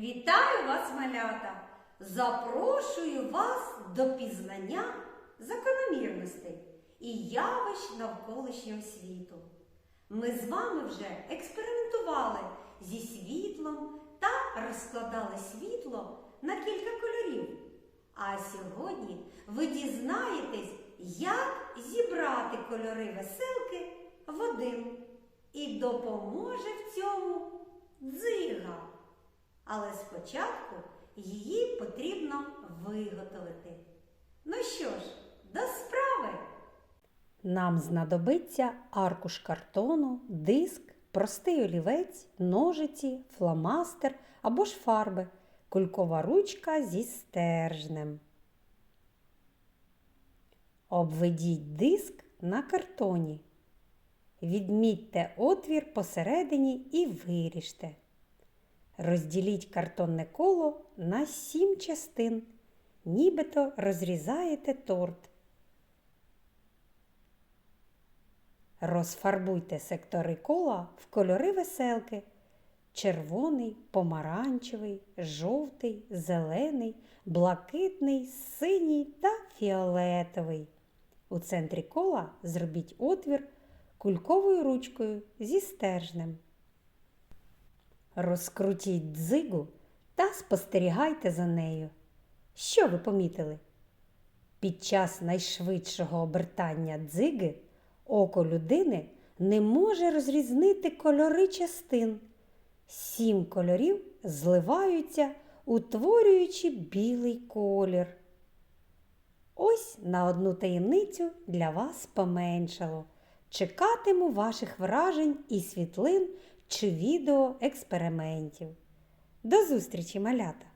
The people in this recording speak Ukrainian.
Вітаю вас, малята! Запрошую вас до пізнання закономірностей і явищ навколишнього світу. Ми з вами вже експериментували зі світлом та розкладали світло на кілька кольорів. А сьогодні ви дізнаєтесь, як зібрати кольори веселки в один. І допоможе в цьому дзига. Але спочатку її потрібно виготовити. Ну що ж, до справи! Нам знадобиться аркуш картону, диск, простий олівець, ножиці, фломастер або ж фарби, кулькова ручка зі стержнем. Обведіть диск на картоні. Відмітьте отвір посередині і виріжте. Розділіть картонне коло на сім частин, нібито розрізаєте торт. Розфарбуйте сектори кола в кольори веселки. Червоний, помаранчевий, жовтий, зелений, блакитний, синій та фіолетовий. У центрі кола зробіть отвір кульковою ручкою зі стержнем. Розкрутіть дзигу та спостерігайте за нею. Що ви помітили? Під час найшвидшого обертання дзиги око людини не може розрізнити кольори частин. Сім кольорів зливаються, утворюючи білий колір. Ось на одну таємницю для вас поменшало. Чекатиму ваших вражень і світлин чи відео експериментів. До зустрічі, малята!